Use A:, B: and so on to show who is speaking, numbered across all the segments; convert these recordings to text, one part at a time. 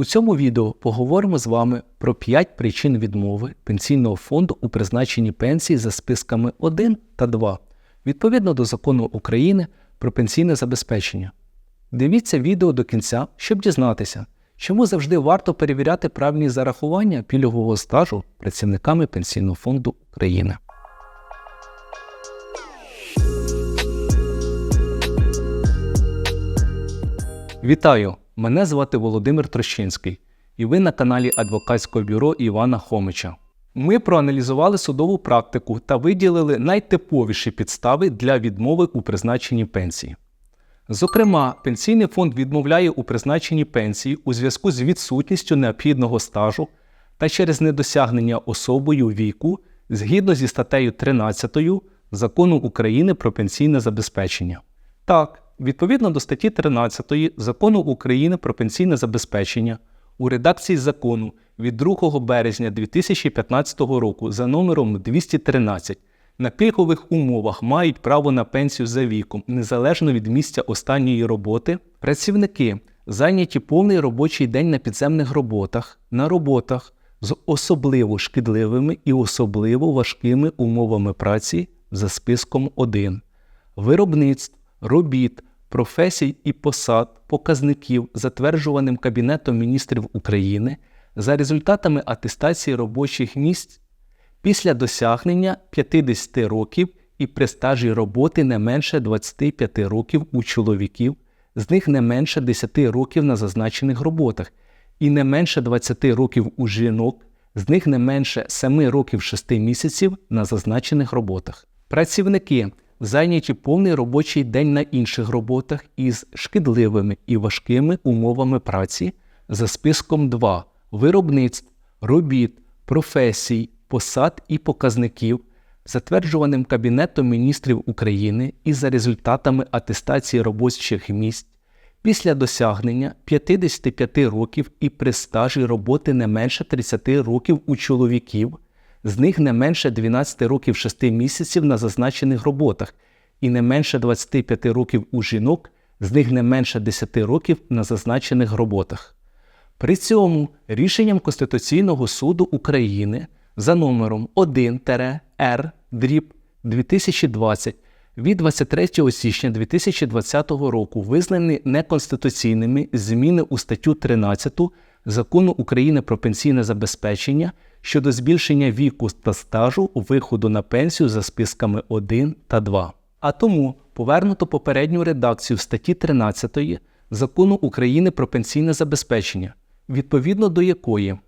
A: У цьому відео поговоримо з вами про 5 причин відмови пенсійного фонду у призначенні пенсії за списками 1 та 2 відповідно до закону України про пенсійне забезпечення. Дивіться відео до кінця, щоб дізнатися, чому завжди варто перевіряти правильні зарахування пільгового стажу працівниками Пенсійного фонду України. Вітаю! Мене звати Володимир Трощинський, і ви на каналі Адвокатського бюро Івана Хомича. Ми проаналізували судову практику та виділили найтиповіші підстави для відмови у призначенні пенсії. Зокрема, пенсійний фонд відмовляє у призначенні пенсії у зв'язку з відсутністю необхідного стажу та через недосягнення особою віку згідно зі статтею 13 Закону України про пенсійне забезпечення. Так, відповідно до статті 13 Закону України про пенсійне забезпечення у редакції закону від 2 березня 2015 року за номером 213 на пільгових умовах мають право на пенсію за віком незалежно від місця останньої роботи. Працівники, зайняті повний робочий день на підземних роботах, на роботах з особливо шкідливими і особливо важкими умовами праці за списком 1, виробництв, робіт, професій і посад, показників, затверджуваним Кабінетом міністрів України за результатами атестації робочих місць після досягнення 50 років і при стажі роботи не менше 25 років у чоловіків, з них не менше 10 років на зазначених роботах, і не менше 20 років у жінок, з них не менше 7 років 6 місяців на зазначених роботах. Працівники, зайняті повний робочий день на інших роботах із шкідливими і важкими умовами праці за списком 2 виробництв, робіт, професій, посад і показників, затверджуваним Кабінетом міністрів України і за результатами атестації робочих місць після досягнення 55 років і при стажі роботи не менше 30 років у чоловіків, з них не менше 12 років 6 місяців на зазначених роботах і не менше 25 років у жінок, з них не менше 10 років на зазначених роботах. При цьому рішенням Конституційного суду України за номером 1-Р дріб 2020 від 23 січня 2020 року визнані неконституційними зміни у статтю 13 Закону України про пенсійне забезпечення щодо збільшення віку та стажу виходу на пенсію за списками 1 та 2. А тому повернуто попередню редакцію статті 13 Закону України про пенсійне забезпечення, відповідно до якої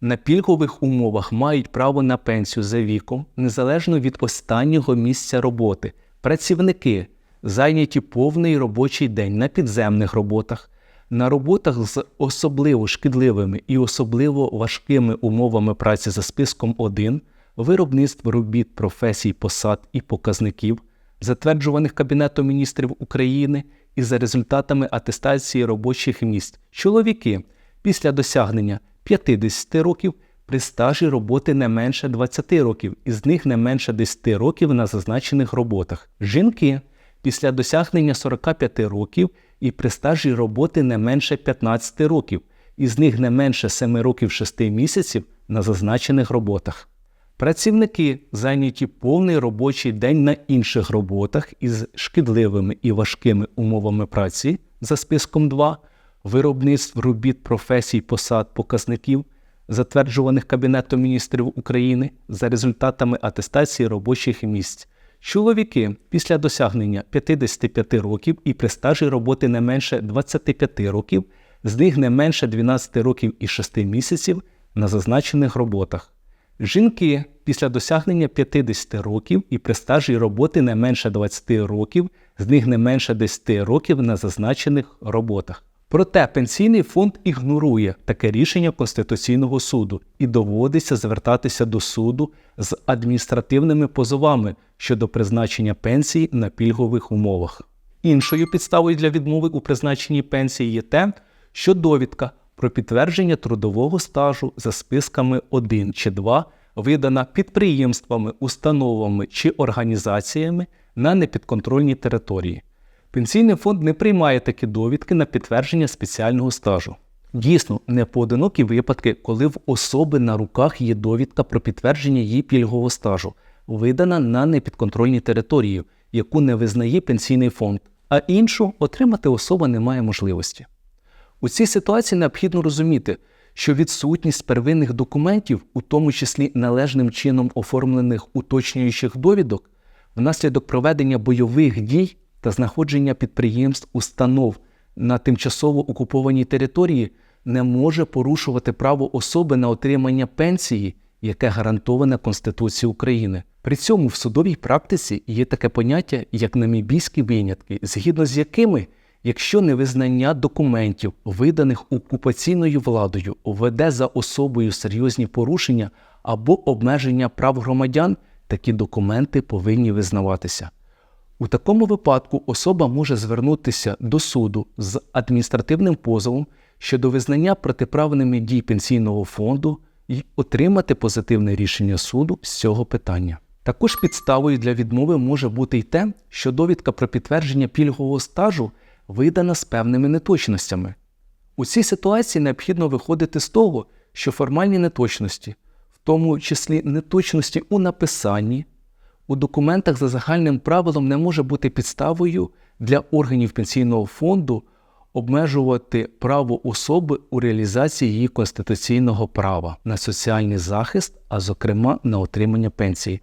A: на пільгових умовах мають право на пенсію за віком незалежно від останнього місця роботи працівники, зайняті повний робочий день на підземних роботах, на роботах з особливо шкідливими і особливо важкими умовами праці за списком 1, виробництв робіт професій, посад і показників, затверджуваних Кабінетом міністрів України і за результатами атестації робочих місць, чоловіки після досягнення 50 років при стажі роботи не менше 20 років, із них не менше 10 років на зазначених роботах. Жінки після досягнення 45 років і при стажі роботи не менше 15 років, із них не менше 7 років 6 місяців на зазначених роботах. Працівники зайняті повний робочий день на інших роботах із шкідливими і важкими умовами праці за списком 2, виробництв робіт професій, посад, показників, затверджуваних Кабінетом міністрів України за результатами атестації робочих місць. Чоловіки після досягнення 55 років і при стажі роботи не менше 25 років, з них не менше 12 років і 6 місяців на зазначених роботах. Жінки після досягнення 50 років і при стажі роботи не менше 20 років, з них не менше 10 років на зазначених роботах. Проте пенсійний фонд ігнорує таке рішення Конституційного суду і доводиться звертатися до суду з адміністративними позовами щодо призначення пенсії на пільгових умовах. Іншою підставою для відмови у призначенні пенсії є те, що довідка про підтвердження трудового стажу за списками 1 чи 2 видана підприємствами, установами чи організаціями на непідконтрольній території. Пенсійний фонд не приймає такі довідки на підтвердження спеціального стажу. Дійсно, не поодинокі випадки, коли в особи на руках є довідка про підтвердження її пільгового стажу, видана на непідконтрольній території, яку не визнає пенсійний фонд, а іншу отримати особа не має можливості. У цій ситуації необхідно розуміти, що відсутність первинних документів, у тому числі належним чином оформлених уточнюючих довідок, внаслідок проведення бойових дій та знаходження підприємств, установ на тимчасово окупованій території не може порушувати право особи на отримання пенсії, яке гарантоване Конституцією України. При цьому в судовій практиці є таке поняття, як намібійські винятки, згідно з якими, якщо невизнання документів, виданих окупаційною владою, веде за особою серйозні порушення або обмеження прав громадян, такі документи повинні визнаватися. У такому випадку особа може звернутися до суду з адміністративним позовом щодо визнання протиправними дій пенсійного фонду і отримати позитивне рішення суду з цього питання. Також підставою для відмови може бути й те, що довідка про підтвердження пільгового стажу видана з певними неточностями. У цій ситуації необхідно виходити з того, що формальні неточності, в тому числі неточності у написанні, у документах за загальним правилом не може бути підставою для органів пенсійного фонду обмежувати право особи у реалізації її конституційного права на соціальний захист, а зокрема на отримання пенсії.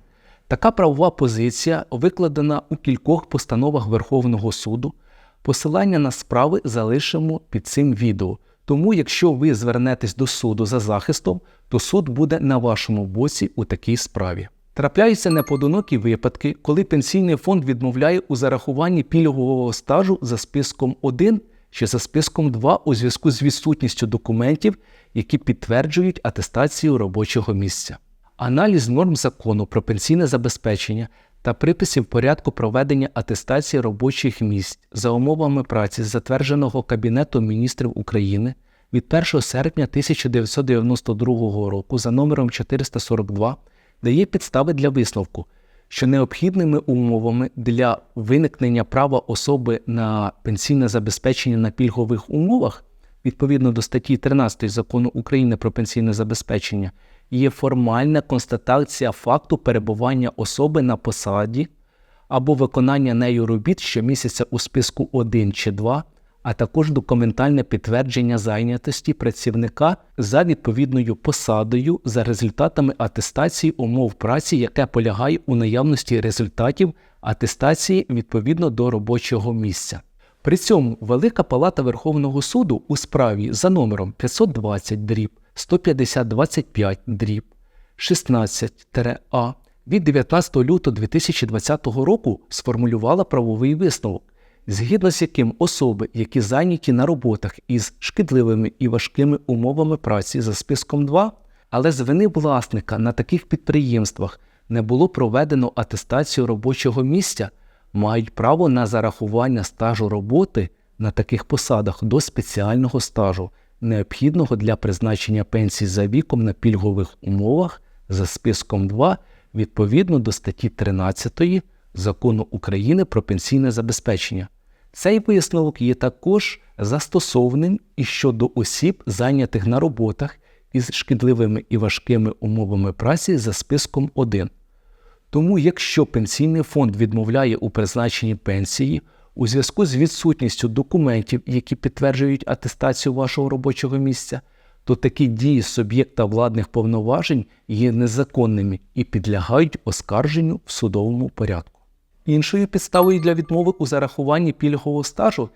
A: Така правова позиція викладена у кількох постановах Верховного суду. Посилання на справи залишимо під цим відео. Тому, якщо ви звернетесь до суду за захистом, то суд буде на вашому боці у такій справі. Трапляються неподинокі випадки, коли пенсійний фонд відмовляє у зарахуванні пільгового стажу за списком 1 чи за списком 2 у зв'язку з відсутністю документів, які підтверджують атестацію робочого місця. Аналіз норм закону про пенсійне забезпечення та приписів порядку проведення атестації робочих місць за умовами праці, затвердженого Кабінетом міністрів України від 1 серпня 1992 року за номером 442 дає підстави для висновку, що необхідними умовами для виникнення права особи на пенсійне забезпечення на пільгових умовах відповідно до статті 13 закону України про пенсійне забезпечення є формальна констатація факту перебування особи на посаді або виконання нею робіт щомісяця у списку 1 чи 2, а також документальне підтвердження зайнятості працівника за відповідною посадою за результатами атестації умов праці, яке полягає у наявності результатів атестації відповідно до робочого місця. При цьому Велика Палата Верховного суду у справі за номером 520 дріб 15025 дріб 16-А від 19 лютого 2020 року сформулювала правовий висновок, згідно з яким особи, які зайняті на роботах із шкідливими і важкими умовами праці за списком 2, але з вини власника на таких підприємствах не було проведено атестацію робочого місця, мають право на зарахування стажу роботи на таких посадах до спеціального стажу, необхідного для призначення пенсій за віком на пільгових умовах за списком 2 відповідно до статті 13 Закону України про пенсійне забезпечення. Цей висновок є також застосовним і щодо осіб, зайнятих на роботах із шкідливими і важкими умовами праці за списком 1. Тому, якщо пенсійний фонд відмовляє у призначенні пенсії у зв'язку з відсутністю документів, які підтверджують атестацію вашого робочого місця, то такі дії суб'єкта владних повноважень є незаконними і підлягають оскарженню в судовому порядку. Іншою підставою для відмови у зарахуванні пільгового стажу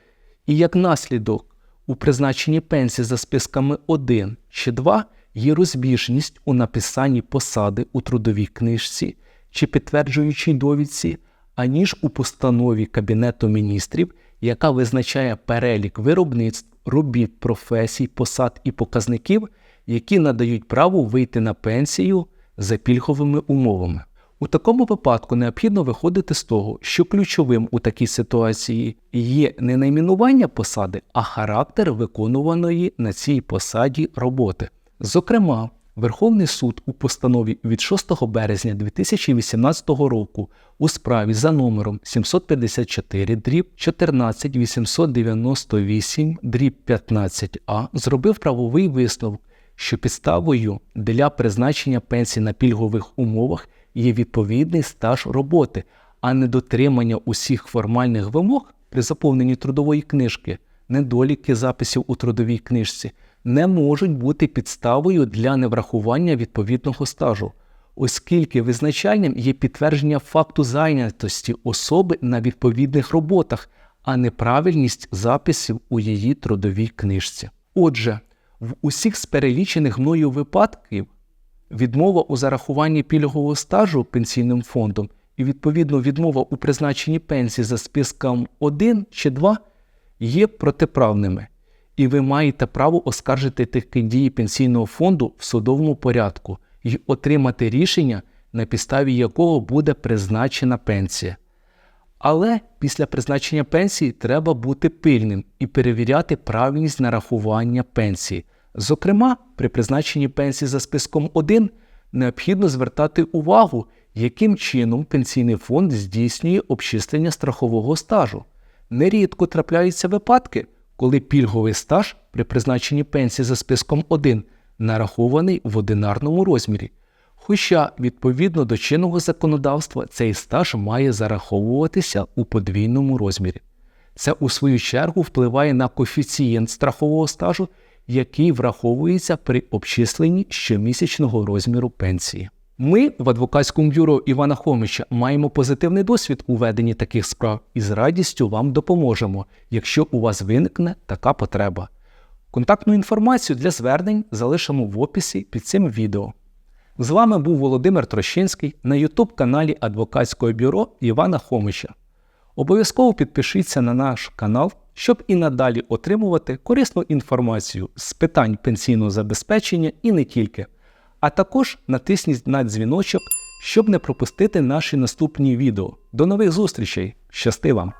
A: і як наслідок у призначенні пенсії за списками 1 чи 2 є розбіжність у написанні посади у трудовій книжці чи підтверджуючій довідці, аніж у постанові Кабінету міністрів, яка визначає перелік виробництв, робіт, професій, посад і показників, які надають право вийти на пенсію за пільговими умовами. У такому випадку необхідно виходити з того, що ключовим у такій ситуації є не найменування посади, а характер виконуваної на цій посаді роботи. Зокрема, Верховний суд у постанові від 6 березня 2018 року у справі за номером 754 дріб 14 898 дріб 15а зробив правовий висновок, що підставою для призначення пенсії на пільгових умовах є відповідний стаж роботи, а не дотримання усіх формальних вимог при заповненні трудової книжки, недоліки записів у трудовій книжці не можуть бути підставою для неврахування відповідного стажу, оскільки визначальним є підтвердження факту зайнятості особи на відповідних роботах, а не правильність записів у її трудовій книжці. Отже, в усіх з перелічених мною випадків відмова у зарахуванні пільгового стажу пенсійним фондом і відповідно відмова у призначенні пенсії за списком 1 чи 2 є протиправними, і ви маєте право оскаржити такі дії пенсійного фонду в судовому порядку і отримати рішення, на підставі якого буде призначена пенсія. Але після призначення пенсії треба бути пильним і перевіряти правильність нарахування пенсії. Зокрема, при призначенні пенсії за списком 1 необхідно звертати увагу, яким чином пенсійний фонд здійснює обчислення страхового стажу. Нерідко трапляються випадки, коли пільговий стаж при призначенні пенсії за списком 1 нарахований в одинарному розмірі. Хоча, відповідно до чинного законодавства, цей стаж має зараховуватися у подвійному розмірі. Це, у свою чергу, впливає на коефіцієнт страхового стажу, який враховується при обчисленні щомісячного розміру пенсії. Ми в адвокатському бюро Івана Хомича маємо позитивний досвід у веденні таких справ і з радістю вам допоможемо, якщо у вас виникне така потреба. Контактну інформацію для звернень залишимо в описі під цим відео. З вами був Володимир Трощинський на YouTube каналі Адвокатського бюро Івана Хомича. Обов'язково підпишіться на наш канал, щоб і надалі отримувати корисну інформацію з питань пенсійного забезпечення і не тільки. А також натисніть на дзвіночок, щоб не пропустити наші наступні відео. До нових зустрічей! Щасти вам!